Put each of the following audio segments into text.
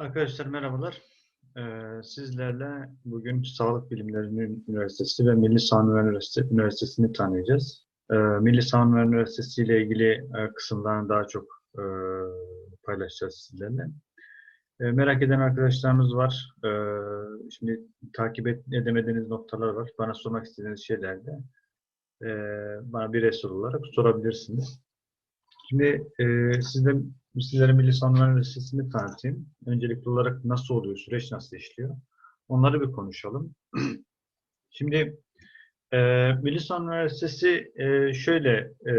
Arkadaşlar merhabalar. Ee, sizlerle bugün Sağlık Bilimleri Üniversitesi ve Milli Sağlık Üniversitesi, Üniversitesi'ni tanıyacağız. Ee, Milli Sağlık Üniversitesi ile ilgili e, kısımlarını daha çok e, paylaşacağız sizlerle. E, merak eden arkadaşlarımız var. E, şimdi takip edemediğiniz noktalar var. Bana sormak istediğiniz şeyler de e, bana bireysel olarak sorabilirsiniz. Şimdi e, sizde sizlere Milli Savunma Üniversitesi'ni tanıtayım. Öncelikli olarak nasıl oluyor, süreç nasıl işliyor? Onları bir konuşalım. Şimdi e, Milli Savunma Üniversitesi e, şöyle e,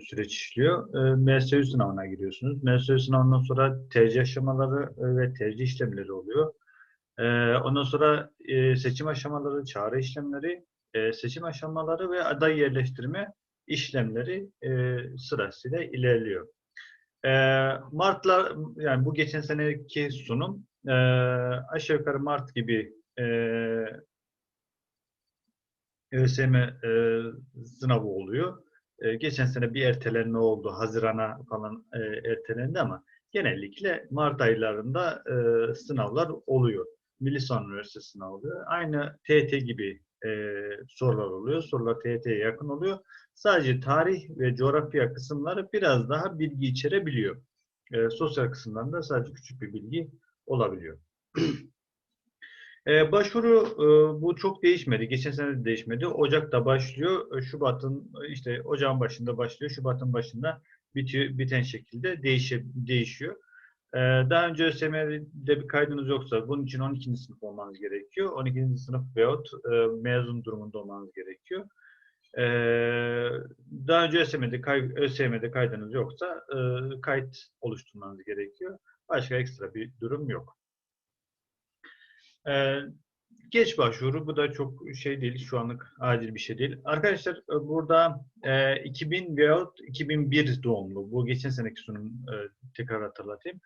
süreç işliyor. E, MSU sınavına giriyorsunuz. MSU sınavından sonra tercih aşamaları e, ve tercih işlemleri oluyor. E, ondan sonra e, seçim aşamaları, çağrı işlemleri, e, seçim aşamaları ve aday yerleştirme işlemleri e, sırasıyla ilerliyor. E, Mart'la yani bu geçen seneki sunum e, aşağı yukarı Mart gibi e, ÖSYM e, sınavı oluyor. E, geçen sene bir ertelenme oldu. Haziran'a falan e, ertelendi ama genellikle Mart aylarında e, sınavlar oluyor. Milli Son Üniversitesi sınavı oluyor. Aynı TET gibi e, sorular oluyor. Sorular TET'ye yakın oluyor. Sadece tarih ve coğrafya kısımları biraz daha bilgi içerebiliyor. E, sosyal kısımlarında sadece küçük bir bilgi olabiliyor. e, başvuru e, bu çok değişmedi. Geçen sene de değişmedi. Ocak'ta başlıyor. E, Şubat'ın işte ocağın başında başlıyor. Şubat'ın başında bitiyor, biten şekilde değişe, değişiyor. Ee, daha önce ÖSYM'de bir kaydınız yoksa bunun için 12. sınıf olmanız gerekiyor. 12. sınıf veyahut e, mezun durumunda olmanız gerekiyor. Ee, daha önce ÖSYM'de, kay, ÖSYM'de kaydınız yoksa e, kayıt oluşturmanız gerekiyor. Başka ekstra bir durum yok. Ee, geç başvuru, bu da çok şey değil, şu anlık acil bir şey değil. Arkadaşlar e, burada e, 2000 veyahut 2001 doğumlu, bu geçen seneki sunum e, tekrar hatırlatayım.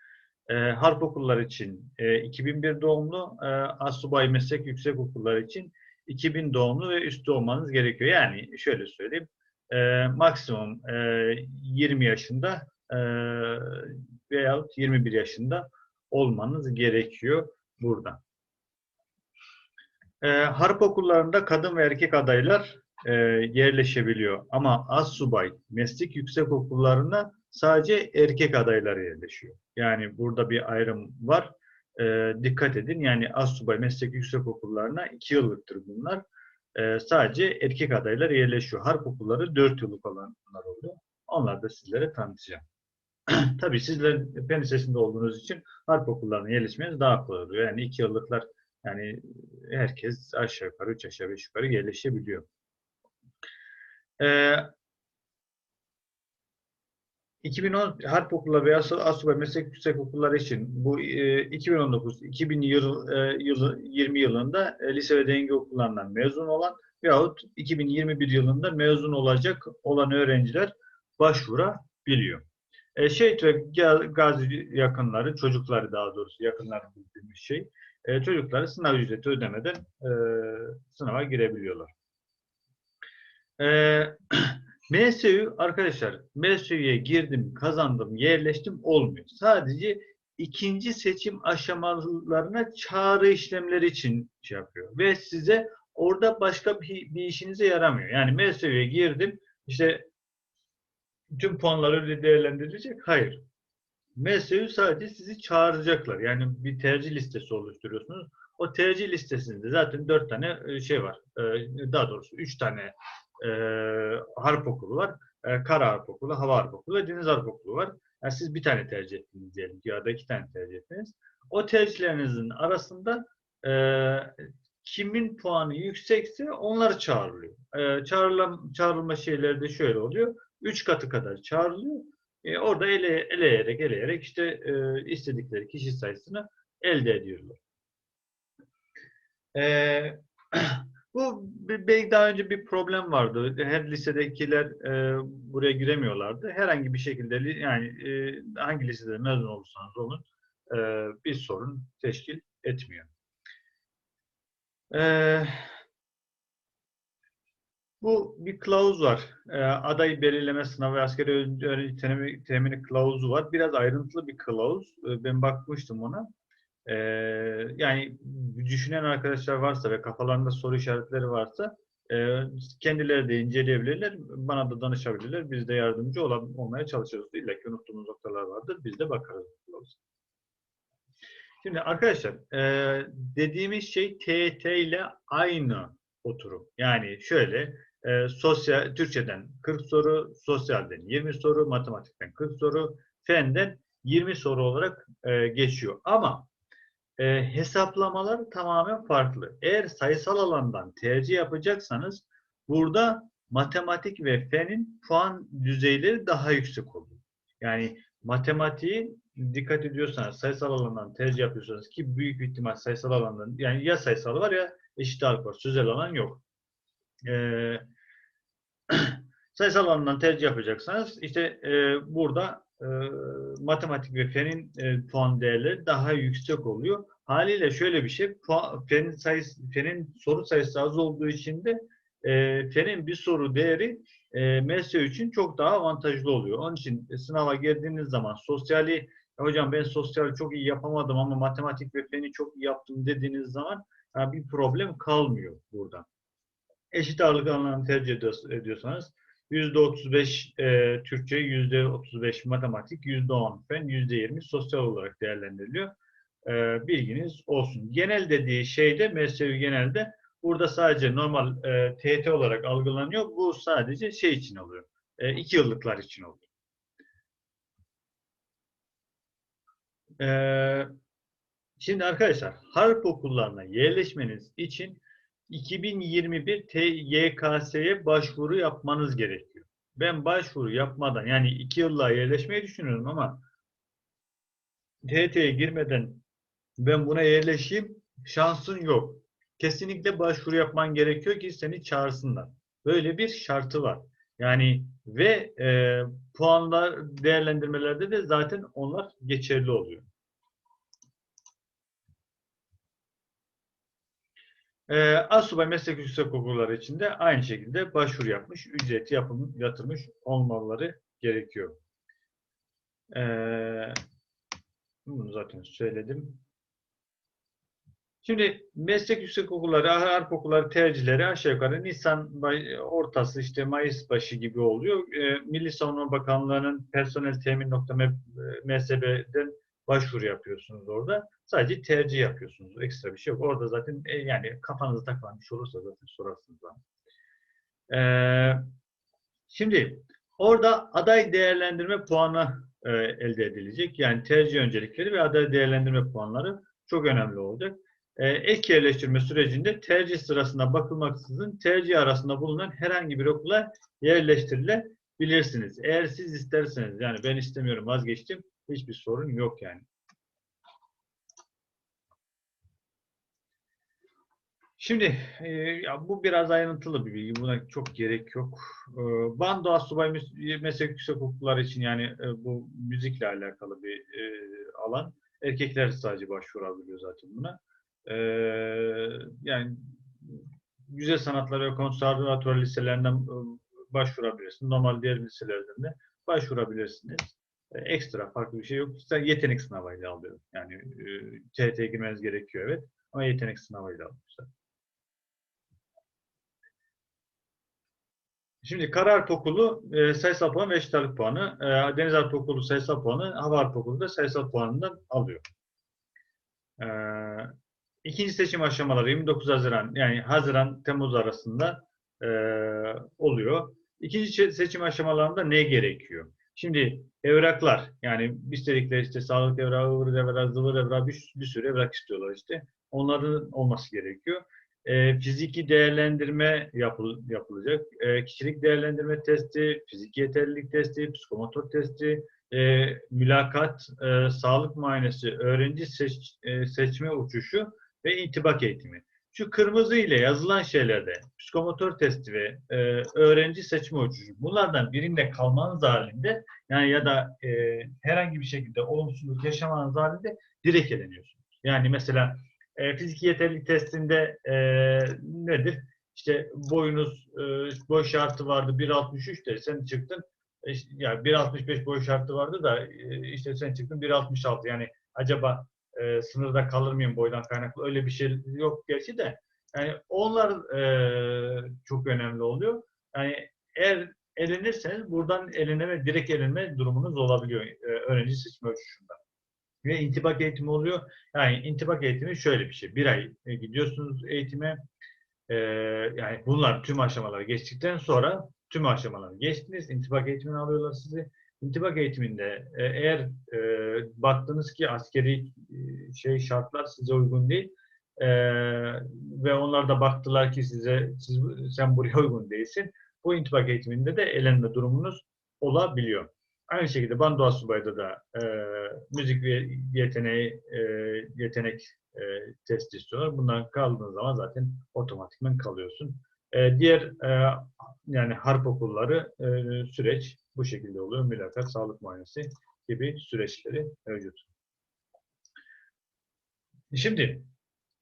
E, harp okulları için e, 2001 doğumlu, e, asubay meslek yüksek okulları için 2000 doğumlu ve üstü olmanız gerekiyor. Yani şöyle söyleyeyim, e, maksimum e, 20 yaşında e, veyahut 21 yaşında olmanız gerekiyor burada. E, harp okullarında kadın ve erkek adaylar e, yerleşebiliyor. Ama az subay, meslek yüksek okullarına sadece erkek adaylar yerleşiyor. Yani burada bir ayrım var. E, dikkat edin. Yani az subay, meslek yüksek okullarına iki yıllıktır bunlar. E, sadece erkek adaylar yerleşiyor. Harp okulları dört yıllık olanlar oluyor. Onları da sizlere tanıtacağım. Tabii sizler fen lisesinde olduğunuz için harp okullarına yerleşmeniz daha kolay oluyor. Yani iki yıllıklar yani herkes aşağı yukarı, üç aşağı beş yukarı yerleşebiliyor. Ee, 2010 harp okulları veya asubay meslek yüksek okulları için bu e, 2019-2020 yıl, e, yılı, 20 yılında e, lise ve denge okullarından mezun olan veyahut 2021 yılında mezun olacak olan öğrenciler başvurabiliyor. E, şehit ve gazi yakınları, çocukları daha doğrusu yakınları bildiğimiz şey, e, çocukları sınav ücreti ödemeden e, sınava girebiliyorlar. E, MSU arkadaşlar MSU'ya girdim, kazandım, yerleştim olmuyor. Sadece ikinci seçim aşamalarına çağrı işlemleri için şey yapıyor. Ve size orada başka bir, bir işinize yaramıyor. Yani MSU'ya girdim, işte tüm puanları değerlendirilecek. Hayır. MSU sadece sizi çağıracaklar. Yani bir tercih listesi oluşturuyorsunuz. O tercih listesinde zaten dört tane şey var. Daha doğrusu üç tane e, harp okulu var. E, kara harp okulu, hava harp okulu deniz harp okulu var. Yani siz bir tane tercih ettiniz diyelim ya da iki tane tercih ettiniz. O tercihlerinizin arasında e, kimin puanı yüksekse onlar çağrılıyor. E, çağrılan, çağrılma şeyleri de şöyle oluyor. Üç katı kadar çağrılıyor. E, orada ele, eleyerek eleyerek işte e, istedikleri kişi sayısını elde ediyorlar. E, bu belki daha önce bir problem vardı. Her lisedekiler e, buraya giremiyorlardı. Herhangi bir şekilde yani e, hangi lisede mezun olursanız olun e, bir sorun teşkil etmiyor. E, bu bir kılavuz var. E, aday belirleme sınavı askeri öğrenci temini kılavuzu var. Biraz ayrıntılı bir kılavuz. E, ben bakmıştım ona. Ee, yani düşünen arkadaşlar varsa ve kafalarında soru işaretleri varsa e, kendileri de inceleyebilirler. Bana da danışabilirler. Biz de yardımcı ola- olmaya çalışırız. İlla ki unuttuğumuz noktalar vardır. Biz de bakarız. Şimdi arkadaşlar e, dediğimiz şey TET ile aynı oturum. Yani şöyle e, sosyal Türkçeden 40 soru, sosyalden 20 soru, matematikten 40 soru, fenden 20 soru olarak e, geçiyor. Ama e, hesaplamalar tamamen farklı. Eğer sayısal alandan tercih yapacaksanız burada matematik ve fenin puan düzeyleri daha yüksek oluyor. Yani matematiği dikkat ediyorsanız sayısal alandan tercih yapıyorsanız ki büyük ihtimal sayısal alandan yani ya sayısal var ya eşit ağırlık. Sözel alan yok. Ee, sayısal alandan tercih yapacaksanız işte e, burada e, matematik ve fenin e, puan değerleri daha yüksek oluyor. Haliyle şöyle bir şey, puan, fenin, sayısı, fenin soru sayısı az olduğu için de e, fenin bir soru değeri e, MSU için çok daha avantajlı oluyor. Onun için sınava girdiğiniz zaman sosyali, hocam ben sosyal çok iyi yapamadım ama matematik ve feni çok iyi yaptım dediğiniz zaman yani bir problem kalmıyor burada. Eşit ağırlık alanlarını tercih ediyorsanız %35 e, Türkçe, %35 matematik, %10 fen, %20 sosyal olarak değerlendiriliyor. E, bilginiz olsun. Genel dediği şeyde, mesleği genelde burada sadece normal e, TET olarak algılanıyor. Bu sadece şey için oluyor. E, iki yıllıklar için oluyor. E, şimdi arkadaşlar harp okullarına yerleşmeniz için 2021 YKS'ye başvuru yapmanız gerekiyor. Ben başvuru yapmadan yani iki yıllığa yerleşmeyi düşünüyorum ama TT'ye girmeden ben buna yerleşeyim şansın yok. Kesinlikle başvuru yapman gerekiyor ki seni çağırsınlar. Böyle bir şartı var. Yani ve e, puanlar değerlendirmelerde de zaten onlar geçerli oluyor. E, Asubay Meslek Yüksek Okulları için de aynı şekilde başvuru yapmış, ücreti yapım, yatırmış olmaları gerekiyor. E, bunu zaten söyledim. Şimdi meslek yüksek okulları, harp okulları tercihleri aşağı yukarı Nisan ortası işte Mayıs başı gibi oluyor. E, Milli Savunma Bakanlığı'nın personel temin.msb'den başvuru yapıyorsunuz orada. Sadece tercih yapıyorsunuz. Ekstra bir şey yok. Orada zaten e, yani kafanıza takılan bir şey olursa zaten sorarsınız bana. Ee, şimdi orada aday değerlendirme puanı e, elde edilecek. Yani tercih öncelikleri ve aday değerlendirme puanları çok önemli olacak. E, ek yerleştirme sürecinde tercih sırasında bakılmaksızın tercih arasında bulunan herhangi bir okula yerleştirilebilirsiniz. Eğer siz isterseniz yani ben istemiyorum vazgeçtim hiçbir sorun yok yani. Şimdi e, ya bu biraz ayrıntılı bir bilgi. Buna çok gerek yok. E, Bando Asubay Meslek Yüksek Okulları için yani e, bu müzikle alakalı bir e, alan. Erkekler sadece başvurabiliyor zaten buna. E, yani güzel sanatlar ve konservatuvar liselerinden e, başvurabilirsiniz. Normal diğer liselerden de başvurabilirsiniz. Ekstra farklı bir şey yok. Sen yetenek sınavıyla alıyor. Yani e, TRT'ye girmeniz gerekiyor evet. Ama yetenek sınavıyla alıyorlar. Şimdi Kararp Okulu e, sayısal puan ve eşitlik puanı, e, Denizaltı Okulu sayısal puanı, Hava Okulu da sayısal puanından alıyor. E, ikinci seçim aşamaları 29 Haziran, yani Haziran-Temmuz arasında e, oluyor. İkinci seçim aşamalarında ne gerekiyor? Şimdi evraklar, yani istedikleri işte sağlık evrağı, ıvır evrağı, zıvır evrağı bir, bir sürü evrak istiyorlar işte. Onların olması gerekiyor e, fiziki değerlendirme yapıl, yapılacak. E, kişilik değerlendirme testi, fiziki yeterlilik testi, psikomotor testi, e, mülakat, e, sağlık muayenesi, öğrenci seç, e, seçme uçuşu ve intibak eğitimi. Şu kırmızı ile yazılan şeylerde psikomotor testi ve e, öğrenci seçme uçuşu bunlardan birinde kalmanız halinde yani ya da e, herhangi bir şekilde olumsuzluk yaşamanız halinde direkt eleniyorsunuz. Yani mesela e, fiziki yeterlilik testinde e, nedir? İşte boyunuz, e, boy şartı vardı 1.63 de sen çıktın e, yani 1.65 boy şartı vardı da e, işte sen çıktın 1.66 yani acaba e, sınırda kalır mıyım boydan kaynaklı öyle bir şey yok gerçi de yani onlar e, çok önemli oluyor. Yani eğer elenirseniz buradan eleneme, direkt elenme durumunuz olabiliyor e, öğrenci seçme ölçüşünde. Ve intibak eğitimi oluyor. Yani intibak eğitimi şöyle bir şey. Bir ay e, gidiyorsunuz eğitime. E, yani bunlar tüm aşamaları geçtikten sonra tüm aşamaları geçtiniz. İntibak eğitimini alıyorlar sizi. İntibak eğitiminde e, eğer e, baktınız ki askeri e, şey şartlar size uygun değil e, ve onlar da baktılar ki size siz, sen buraya uygun değilsin. Bu intibak eğitiminde de elenme durumunuz olabiliyor. Aynı şekilde Bando Subay'da da e, müzik ve yeteneği e, yetenek e, testi istiyorlar. Bundan kaldığın zaman zaten otomatikman kalıyorsun. E, diğer e, yani harp okulları e, süreç bu şekilde oluyor. Mülakat, sağlık muayenesi gibi süreçleri mevcut. Şimdi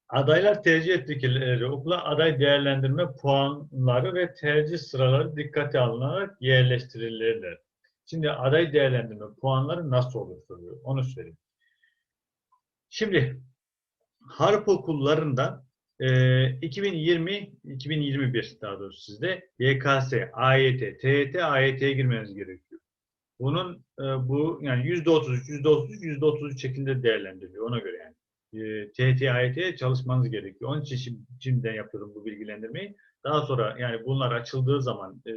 adaylar tercih ettikleri okula aday değerlendirme puanları ve tercih sıraları dikkate alınarak yerleştirilirler. Şimdi aday değerlendirme puanları nasıl olur soruyor. Onu söyleyeyim. Şimdi harp okullarında e, 2020-2021 daha doğrusu sizde YKS, AYT, TYT, AYT'ye girmeniz gerekiyor. Bunun e, bu yani %33, %33, %33 şeklinde değerlendiriliyor ona göre yani. E, TYT, AYT'ye çalışmanız gerekiyor. Onun için şimdi, şimdiden yapıyorum bu bilgilendirmeyi. Daha sonra yani bunlar açıldığı zaman, e,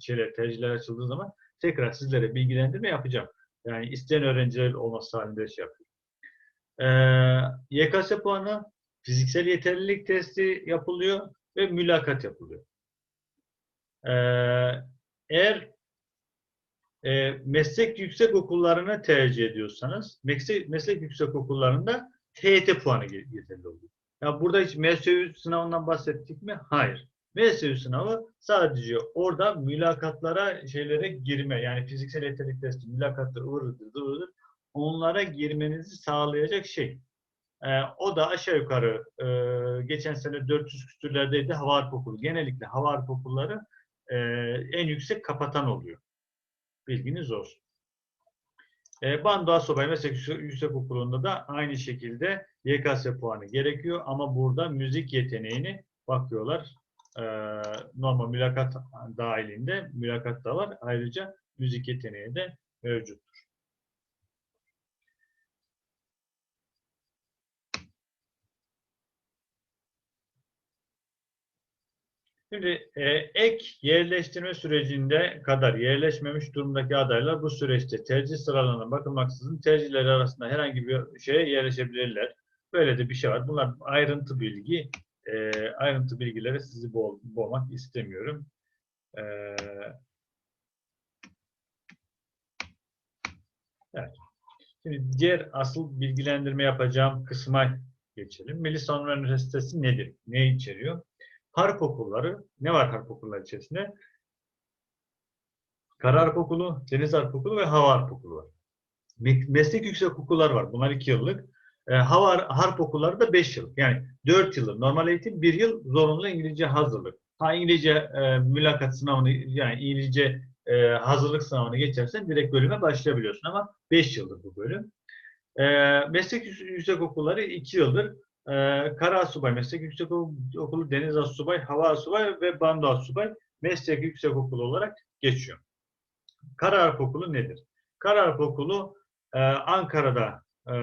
şeyler, tercihler açıldığı zaman tekrar sizlere bilgilendirme yapacağım. Yani isteyen öğrenciler olması halinde şey yapıyorum. Ee, YKS puanı fiziksel yeterlilik testi yapılıyor ve mülakat yapılıyor. Ee, eğer e, meslek yüksek okullarını tercih ediyorsanız meslek, meslek yüksek okullarında TYT puanı yeterli oluyor. Ya burada hiç MSÜ sınavından bahsettik mi? Hayır. MSÜ sınavı sadece orada mülakatlara şeylere girme yani fiziksel yeterlilik testi, mülakatlar ıvırdır, ıvırdır onlara girmenizi sağlayacak şey. Ee, o da aşağı yukarı e, geçen sene 400 küsürlerdeydi hava harp. Genellikle hava harp e, en yüksek kapatan oluyor. Bilginiz olsun. E, Bando Asubay Meslek Yüksek Okulu'nda da aynı şekilde YKS puanı gerekiyor ama burada müzik yeteneğini bakıyorlar. E, normal mülakat dahilinde mülakat da var. Ayrıca müzik yeteneği de mevcut. Şimdi e, ek yerleştirme sürecinde kadar yerleşmemiş durumdaki adaylar bu süreçte tercih sıralarına bakılmaksızın tercihleri arasında herhangi bir şeye yerleşebilirler. Böyle de bir şey var. Bunlar ayrıntı bilgi. E, ayrıntı bilgileri sizi boğ, boğmak istemiyorum. E, evet. Şimdi diğer asıl bilgilendirme yapacağım kısma geçelim. Milli Savunma Üniversitesi nedir? Ne içeriyor? Harp okulları, ne var harp okulları içerisinde? Kara harp okulu, deniz harp okulu ve hava harp okulu var. Meslek yüksek okullar var. Bunlar iki yıllık. E, hava harp okulları da beş yıl. Yani dört yıllık. Normal eğitim bir yıl zorunlu İngilizce hazırlık. Ha İngilizce e, mülakat sınavını yani İngilizce e, hazırlık sınavını geçersen direkt bölüme başlayabiliyorsun ama beş yıldır bu bölüm. E, meslek yüksek okulları iki yıldır. Ee, Kara Asubay Meslek Yüksek Okulu, Deniz Asubay, Hava Asubay ve Bando Asubay Meslek Yüksek Okulu olarak geçiyor. Kara Harp Okulu nedir? Kara Harp Okulu e, Ankara'da e,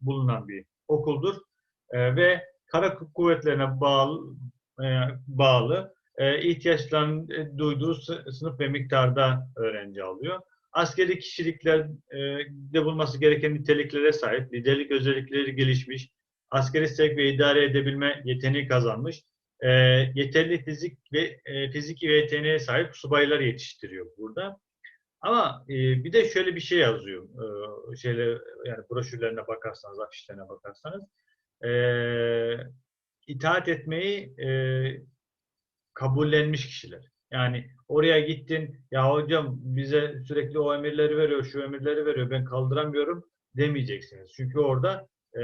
bulunan bir okuldur e, ve kara kuvvetlerine bağlı e, bağlı e, ihtiyaçlarını e, duyduğu sınıf ve miktarda öğrenci alıyor. Askeri kişilikler e, de bulması gereken niteliklere sahip, liderlik özellikleri gelişmiş, askeri sevk ve idare edebilme yeteneği kazanmış. E, yeterli fizik ve e, fiziki ve yeteneğe sahip subaylar yetiştiriyor burada. Ama e, bir de şöyle bir şey yazıyor. E, şeyle yani broşürlerine bakarsanız, afişlerine bakarsanız e, itaat etmeyi e, kabullenmiş kişiler. Yani oraya gittin, ya hocam bize sürekli o emirleri veriyor, şu emirleri veriyor, ben kaldıramıyorum demeyeceksiniz. Çünkü orada e,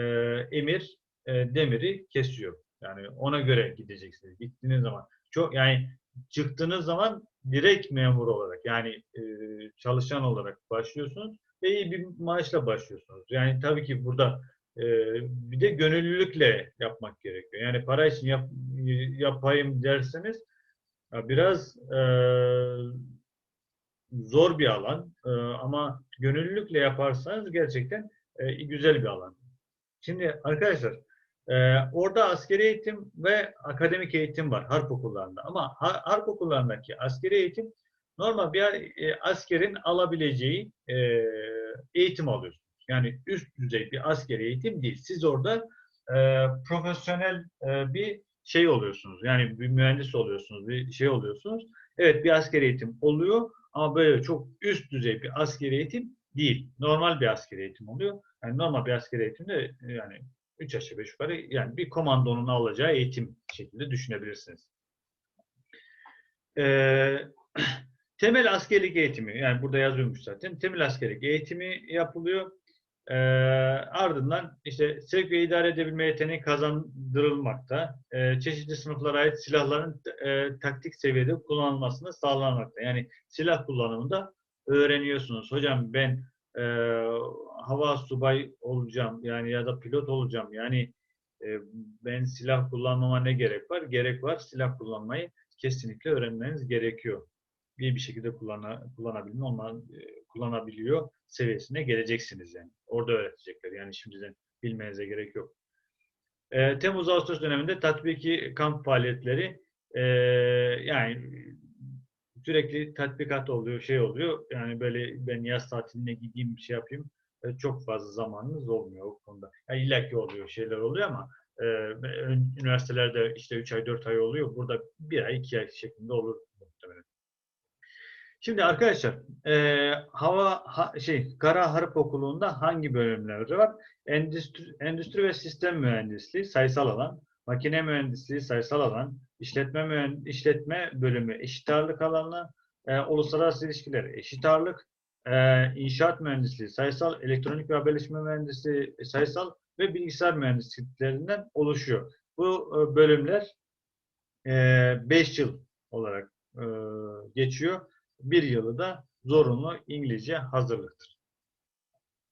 emir e, demiri kesiyor. Yani ona göre gideceksiniz. Gittiğiniz zaman çok yani çıktığınız zaman direkt memur olarak yani e, çalışan olarak başlıyorsunuz. ve iyi bir maaşla başlıyorsunuz. Yani tabii ki burada e, bir de gönüllülükle yapmak gerekiyor. Yani para için yap, yapayım derseniz biraz e, zor bir alan e, ama gönüllülükle yaparsanız gerçekten e, güzel bir alan. Şimdi arkadaşlar e, orada askeri eğitim ve akademik eğitim var harp okullarında ama har- harp okullarındaki askeri eğitim normal bir e, askerin alabileceği e, eğitim alıyorsunuz. Yani üst düzey bir askeri eğitim değil. Siz orada e, profesyonel e, bir şey oluyorsunuz. Yani bir mühendis oluyorsunuz, bir şey oluyorsunuz. Evet bir askeri eğitim oluyor ama böyle çok üst düzey bir askeri eğitim değil. Normal bir askeri eğitim oluyor. Yani normal bir askeri eğitimde yani 3 aşağı 5 yukarı yani bir komandonun alacağı eğitim şeklinde düşünebilirsiniz. Ee, temel askerlik eğitimi yani burada yazıyormuş zaten. Temel askerlik eğitimi yapılıyor. Ee, ardından işte sevk ve idare edebilme yeteneği kazandırılmakta. Ee, çeşitli sınıflara ait silahların e, taktik seviyede kullanılmasını sağlanmakta. Yani silah kullanımında öğreniyorsunuz. Hocam ben e, hava subay olacağım yani ya da pilot olacağım. Yani e, ben silah kullanmama ne gerek var? Gerek var. Silah kullanmayı kesinlikle öğrenmeniz gerekiyor. İyi bir şekilde kullana, kullanabilme, onlar e, kullanabiliyor seviyesine geleceksiniz yani. Orada öğretecekler. Yani şimdiden bilmenize gerek yok. E, Temmuz-Ağustos döneminde tatbiki kamp faaliyetleri e, yani sürekli tatbikat oluyor, şey oluyor. Yani böyle ben yaz tatiline gideyim, şey yapayım. E, çok fazla zamanınız olmuyor o konuda. Yani illaki oluyor, şeyler oluyor ama e, üniversitelerde işte 3 ay, 4 ay oluyor. Burada 1 ay, 2 ay şeklinde olur muhtemelen. Şimdi arkadaşlar, e, hava ha, şey Kara Harp Okulu'nda hangi bölümler var? Endüstri, Endüstri ve Sistem Mühendisliği sayısal alan, makine mühendisliği sayısal alan, işletme işletme bölümü eşit ağırlık alanı, e, uluslararası ilişkiler eşit ağırlık, e, inşaat mühendisliği sayısal, elektronik ve haberleşme mühendisliği sayısal ve bilgisayar mühendisliklerinden oluşuyor. Bu e, bölümler 5 e, yıl olarak e, geçiyor. Bir yılı da zorunlu İngilizce hazırlıktır.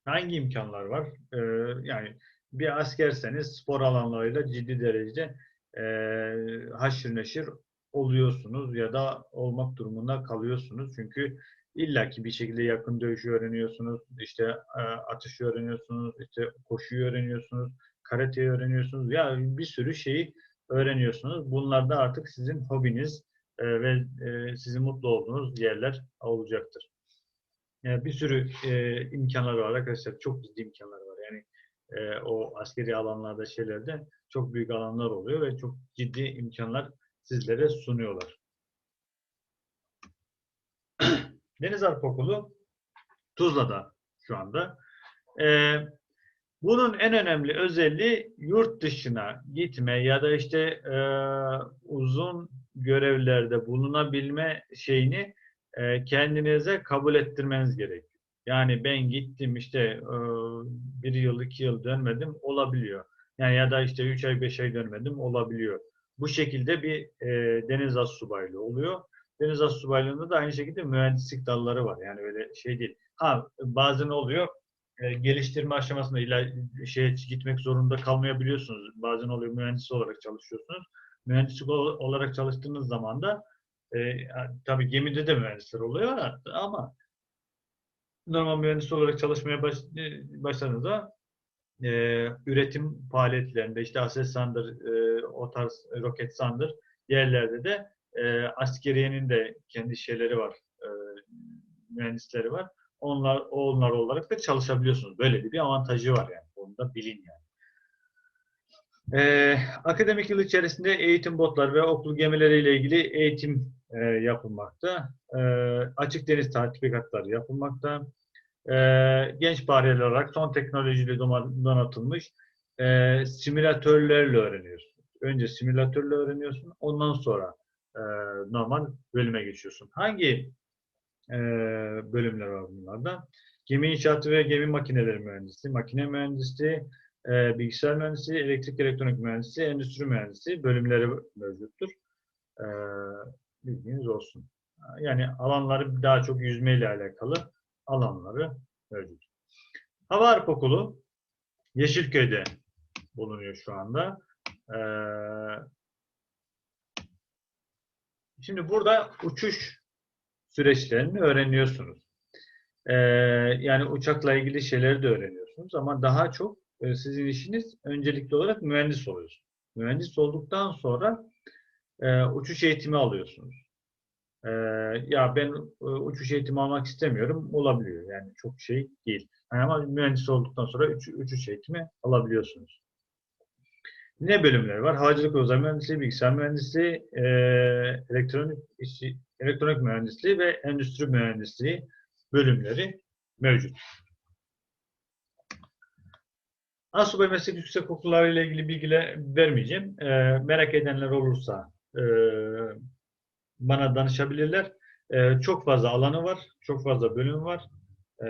Hangi imkanlar var? E, yani bir askerseniz spor alanlarıyla ciddi derecede e, haşır neşir oluyorsunuz ya da olmak durumunda kalıyorsunuz. Çünkü illaki bir şekilde yakın dövüşü öğreniyorsunuz, işte e, atışı öğreniyorsunuz, işte koşuyu öğreniyorsunuz, karateyi öğreniyorsunuz. Ya bir sürü şeyi öğreniyorsunuz. Bunlar da artık sizin hobiniz e, ve e, sizin mutlu olduğunuz yerler olacaktır. Yani bir sürü e, imkanlar var arkadaşlar. Çok ciddi imkanlar var. E, o askeri alanlarda şeylerde çok büyük alanlar oluyor ve çok ciddi imkanlar sizlere sunuyorlar. Deniz Harp Okulu Tuzla'da şu anda. Ee, bunun en önemli özelliği yurt dışına gitme ya da işte e, uzun görevlerde bulunabilme şeyini e, kendinize kabul ettirmeniz gerekiyor. Yani ben gittim işte e, bir yıl, iki yıl dönmedim olabiliyor. Yani ya da işte üç ay, beş ay dönmedim olabiliyor. Bu şekilde bir e, deniz as subaylığı oluyor. Deniz as subaylığında da aynı şekilde mühendislik dalları var. Yani öyle şey değil. Ha bazen oluyor e, geliştirme aşamasında illa şeye gitmek zorunda kalmayabiliyorsunuz. Bazen oluyor mühendis olarak çalışıyorsunuz. Mühendislik olarak çalıştığınız zaman da e, tabii gemide de mühendisler oluyor ama normal mühendis olarak çalışmaya baş, e, başladığınızda e, üretim faaliyetlerinde işte Aselsan'dır, e, o tarz Roketsan'dır yerlerde de e, askeriyenin de kendi şeyleri var, e, mühendisleri var. Onlar, onlar olarak da çalışabiliyorsunuz. Böyle bir avantajı var yani. Onu da bilin yani. Ee, akademik yıl içerisinde eğitim botları ve okul gemileriyle ilgili eğitim e, yapılmakta. E, açık deniz tatbikatları yapılmakta. E, genç bariyer olarak son teknolojiyle donatılmış e, simülatörlerle öğreniyorsun. Önce simülatörle öğreniyorsun. Ondan sonra e, normal bölüme geçiyorsun. Hangi e, bölümler var bunlarda? Gemi inşaatı ve gemi makineleri mühendisi, makine mühendisi, e, bilgisayar mühendisi, elektrik elektronik mühendisi, endüstri mühendisi bölümleri mevcuttur. E, bilginiz olsun. Yani alanları daha çok yüzmeyle alakalı alanları mevcut. Hava Harp Okulu Yeşilköy'de bulunuyor şu anda. Ee, şimdi burada uçuş süreçlerini öğreniyorsunuz. Ee, yani uçakla ilgili şeyleri de öğreniyorsunuz ama daha çok e, sizin işiniz öncelikli olarak mühendis oluyorsunuz. Mühendis olduktan sonra e, uçuş eğitimi alıyorsunuz. E, ya ben e, uçuş eğitimi almak istemiyorum olabiliyor. Yani çok şey değil. Yani ama mühendis olduktan sonra uç, uçuş eğitimi alabiliyorsunuz. Ne bölümleri var? Havacılık uzay mühendisliği, bilgisayar mühendisliği, e, elektronik işi, elektronik mühendisliği ve endüstri mühendisliği bölümleri mevcut. Asubay Meslek Yüksek Okulları ile ilgili bilgiler vermeyeceğim. E, merak edenler olursa e, bana danışabilirler. E, çok fazla alanı var, çok fazla bölüm var. E,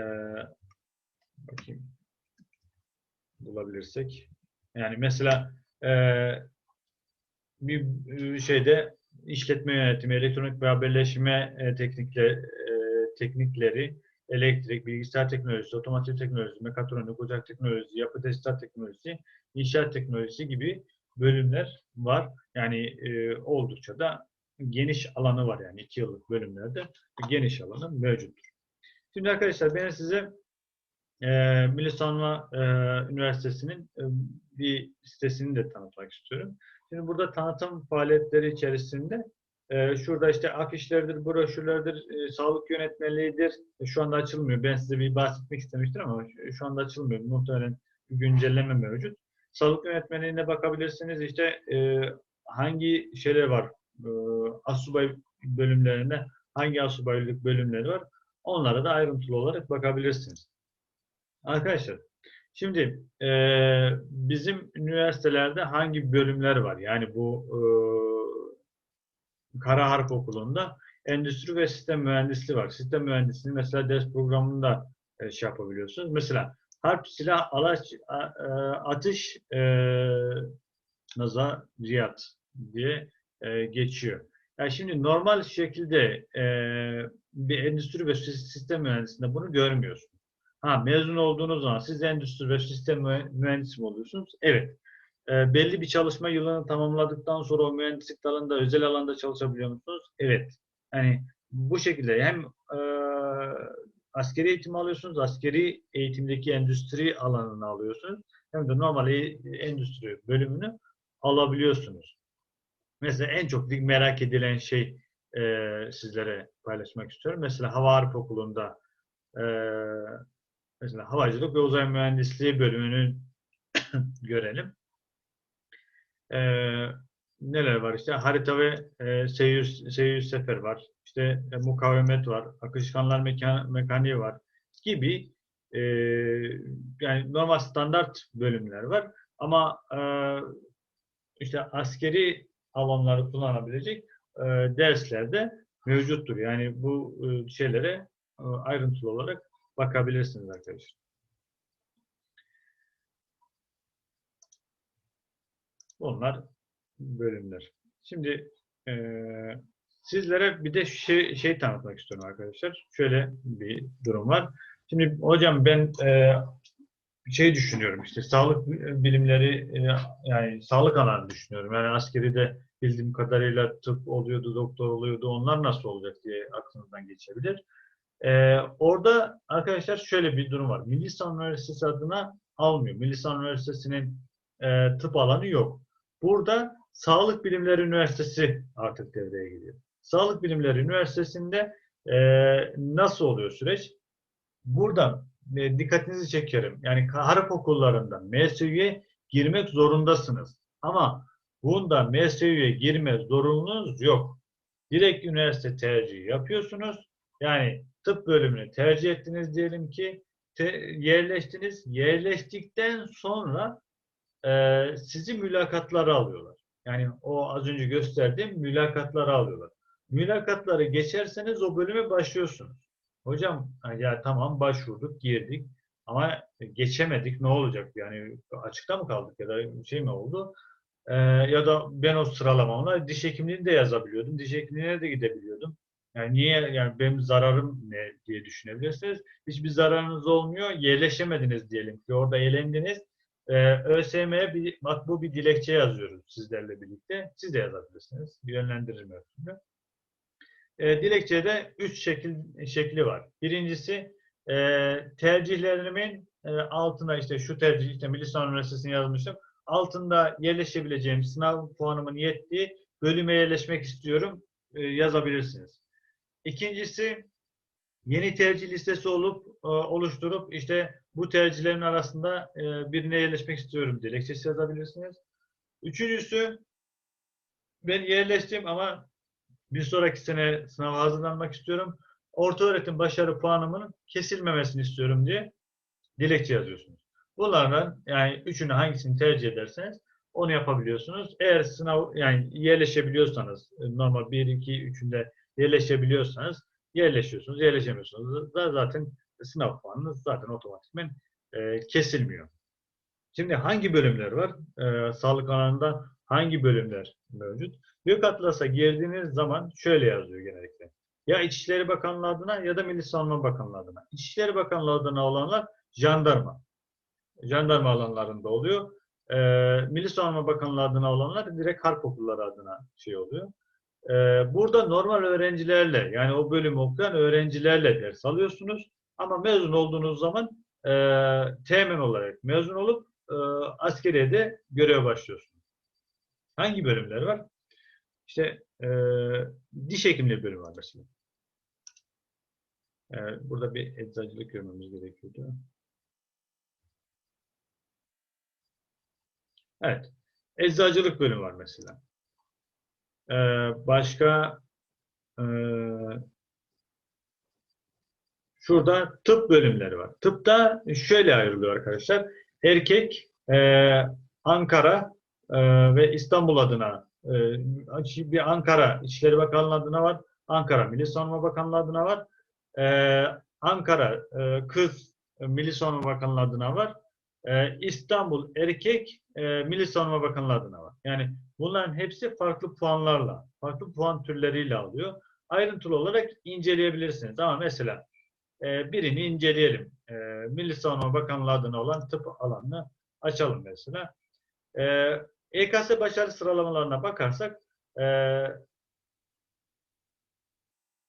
bakayım bulabilirsek. Yani mesela e, bir e, şeyde işletme yönetimi, elektronik ve haberleşme e, teknikle, e, teknikleri, elektrik, bilgisayar teknolojisi, otomotiv teknolojisi, mekatronik, ocak teknolojisi, yapı tesisat teknolojisi, inşaat teknolojisi gibi bölümler var. Yani e, oldukça da geniş alanı var yani iki yıllık bölümlerde geniş alanı mevcuttur. Şimdi arkadaşlar ben size e, Milli Savunma e, Üniversitesi'nin e, bir sitesini de tanıtmak istiyorum. Şimdi burada tanıtım faaliyetleri içerisinde e, şurada işte afişlerdir, broşürlerdir, e, sağlık yönetmeliğidir. E, şu anda açılmıyor. Ben size bir bahsetmek istemiştim ama şu, anda açılmıyor. Muhtemelen güncelleme mevcut. Sağlık yönetmeliğine bakabilirsiniz. İşte e, hangi şeyler var? E, asubay bölümlerinde hangi asubaylık bölümleri var? Onlara da ayrıntılı olarak bakabilirsiniz. Arkadaşlar, şimdi e, bizim üniversitelerde hangi bölümler var? Yani bu e, Kara Harp Okulu'nda endüstri ve sistem mühendisliği var. Sistem mühendisliği mesela ders programında e, şey yapabiliyorsunuz. Mesela harp, silah, alaç, e, atış, e, nazariyat diye e, geçiyor. Yani şimdi normal şekilde e, bir endüstri ve sistem mühendisliğinde bunu görmüyorsunuz. Ha mezun olduğunuz zaman siz endüstri ve sistem mühendisi mi oluyorsunuz? Evet. E, belli bir çalışma yılını tamamladıktan sonra o mühendislik dalında, özel alanda çalışabiliyor musunuz? Evet. Yani bu şekilde hem e, askeri eğitim alıyorsunuz, askeri eğitimdeki endüstri alanını alıyorsunuz. Hem de normal endüstri bölümünü alabiliyorsunuz. Mesela en çok merak edilen şey e, sizlere paylaşmak istiyorum. Mesela Hava Harp Okulu'nda e, mesela Havacılık ve Uzay Mühendisliği bölümünü görelim. E, neler var işte harita ve e, seyir, seyir sefer var. İşte e, mukavemet var, akışkanlar mekan, mekaniği var gibi e, yani normal standart bölümler var. Ama e, işte askeri alanları kullanabilecek e, derslerde mevcuttur. Yani bu e, şeylere e, ayrıntılı olarak bakabilirsiniz arkadaşlar. Bunlar bölümler. Şimdi e, sizlere bir de şey, şey tanıtmak istiyorum arkadaşlar. Şöyle bir durum var. Şimdi hocam ben e, şey düşünüyorum işte sağlık bilimleri e, yani sağlık alanı düşünüyorum. Yani askeri de bildiğim kadarıyla tıp oluyordu, doktor oluyordu. Onlar nasıl olacak diye aklınızdan geçebilir. Ee, orada arkadaşlar şöyle bir durum var. Milli Savunma Üniversitesi adına almıyor. Milli Savunma Üniversitesi'nin e, tıp alanı yok. Burada Sağlık Bilimleri Üniversitesi artık devreye giriyor. Sağlık Bilimleri Üniversitesi'nde e, nasıl oluyor süreç? Burada e, dikkatinizi çekerim. Yani harp okullarında MSÜ'ye girmek zorundasınız. Ama bunda MSÜ'ye girme zorunluluğunuz yok. Direkt üniversite tercihi yapıyorsunuz. Yani tıp bölümünü tercih ettiniz diyelim ki yerleştiniz. Yerleştikten sonra e, sizi mülakatlara alıyorlar. Yani o az önce gösterdiğim mülakatlara alıyorlar. Mülakatları geçerseniz o bölüme başlıyorsunuz. Hocam ya tamam başvurduk, girdik ama geçemedik ne olacak? Yani açıkta mı kaldık ya da şey mi oldu? Ee, ya da ben o sıralamamla diş hekimliğini de yazabiliyordum. Diş hekimliğine de gidebiliyordum. Yani niye yani benim zararım ne diye düşünebilirsiniz. Hiçbir zararınız olmuyor. Yerleşemediniz diyelim ki orada eğlendiniz. Ee, ÖSYM'ye bir matbu bir dilekçe yazıyoruz sizlerle birlikte. Siz de yazabilirsiniz. Yönlendiririm öğretmenimle. Ee, dilekçede üç şekil şekli var. Birincisi e, tercihlerimin e, altına işte şu tercih işte Milli Savunma Üniversitesi'ni yazmışım. Altında yerleşebileceğim sınav puanımın yettiği bölüme yerleşmek istiyorum e, yazabilirsiniz. İkincisi yeni tercih listesi olup e, oluşturup işte bu tercihlerin arasında e, birine yerleşmek istiyorum dilekçesi yazabilirsiniz. Üçüncüsü ben yerleştim ama bir sonraki sene sınava hazırlanmak istiyorum. Orta öğretim başarı puanımın kesilmemesini istiyorum diye dilekçe yazıyorsunuz. Bunlardan yani üçünü hangisini tercih ederseniz onu yapabiliyorsunuz. Eğer sınav yani yerleşebiliyorsanız normal 1 2 3'ünde yerleşebiliyorsanız yerleşiyorsunuz. Yerleşemiyorsunuz. da Zaten sınav puanınız zaten otomatikmen e, kesilmiyor. Şimdi hangi bölümler var? E, sağlık alanında hangi bölümler mevcut? Büyük Atlas'a girdiğiniz zaman şöyle yazıyor genellikle. Ya İçişleri Bakanlığı adına ya da Milli Savunma Bakanlığı adına. İçişleri Bakanlığı adına olanlar jandarma. Jandarma alanlarında oluyor. E, Milli Savunma Bakanlığı adına olanlar direkt harp okulları adına şey oluyor. E, burada normal öğrencilerle yani o bölümü okuyan öğrencilerle ders alıyorsunuz. Ama mezun olduğunuz zaman e, teğmen olarak mezun olup e, askeriyede görev başlıyorsunuz. Hangi bölümler var? İşte e, diş hekimliği bölümü var mesela. E, burada bir eczacılık görmemiz gerekiyordu. Evet. Eczacılık bölümü var mesela. Ee, başka e, şurada tıp bölümleri var. Tıpta şöyle ayrılıyor arkadaşlar. Erkek e, Ankara e, ve İstanbul adına e, bir Ankara İçişleri Bakanlığı adına var. Ankara Milli Savunma Bakanlığı adına var. E, Ankara e, kız Milli Savunma Bakanlığı adına var. E, İstanbul erkek e, Milli Savunma Bakanlığı adına var. Yani bunların hepsi farklı puanlarla, farklı puan türleriyle alıyor. Ayrıntılı olarak inceleyebilirsiniz. Ama mesela e, birini inceleyelim. E, Milli Savunma Bakanlığı adına olan tıp alanını açalım mesela. E, EKS başarı sıralamalarına bakarsak e,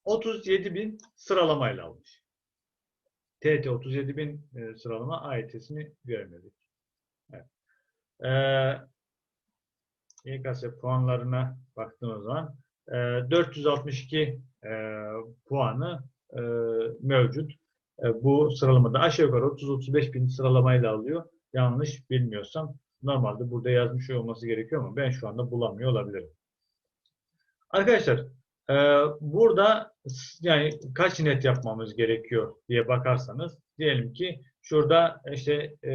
37 bin sıralamayla almış. TET 37 bin e, sıralama AYT'sini göremedik. Evet. Ee, YKS puanlarına baktığımız zaman e, 462 e, puanı e, mevcut. E, bu sıralamada aşağı yukarı 30-35 bin sıralamayla alıyor. Yanlış bilmiyorsam normalde burada yazmış olması gerekiyor ama ben şu anda bulamıyor olabilirim. Arkadaşlar e, burada yani kaç net yapmamız gerekiyor diye bakarsanız diyelim ki şurada işte e,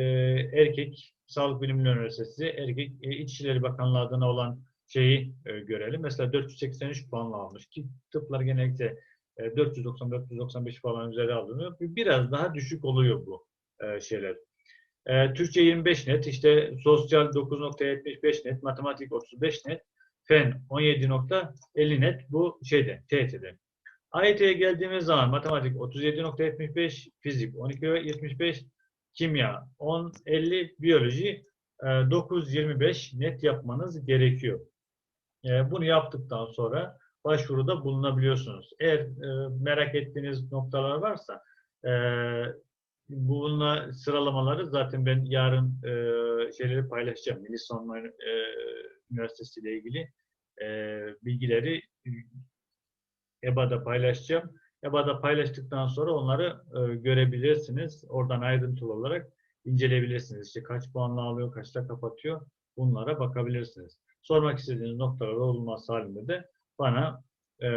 erkek Sağlık Bilimleri Üniversitesi Erkek e, İçişleri Bakanlığı adına olan şeyi e, görelim. Mesela 483 puanla almış ki tıplar genellikle 490-495 falan üzeri alınıyor. Biraz daha düşük oluyor bu e, şeyler. E, Türkçe 25 net, işte sosyal 9.75 net, matematik 35 net, fen 17.50 net bu şeyde, TET'de. AYT'ye geldiğimiz zaman matematik 37.75, fizik 12.75, kimya 10, 50, biyoloji 9, 25 net yapmanız gerekiyor. E, bunu yaptıktan sonra başvuruda bulunabiliyorsunuz. Eğer e, merak ettiğiniz noktalar varsa e, bununla sıralamaları zaten ben yarın şeyleri paylaşacağım. Milli Savunma Üniversitesi ile ilgili bilgileri EBA'da paylaşacağım. EBA'da paylaştıktan sonra onları e, görebilirsiniz. Oradan ayrıntılı olarak inceleyebilirsiniz. İşte kaç puanla alıyor, kaçta kapatıyor. Bunlara bakabilirsiniz. Sormak istediğiniz noktalar olmaz halinde de bana e,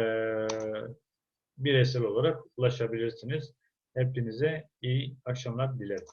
bireysel olarak ulaşabilirsiniz. Hepinize iyi akşamlar dilerim.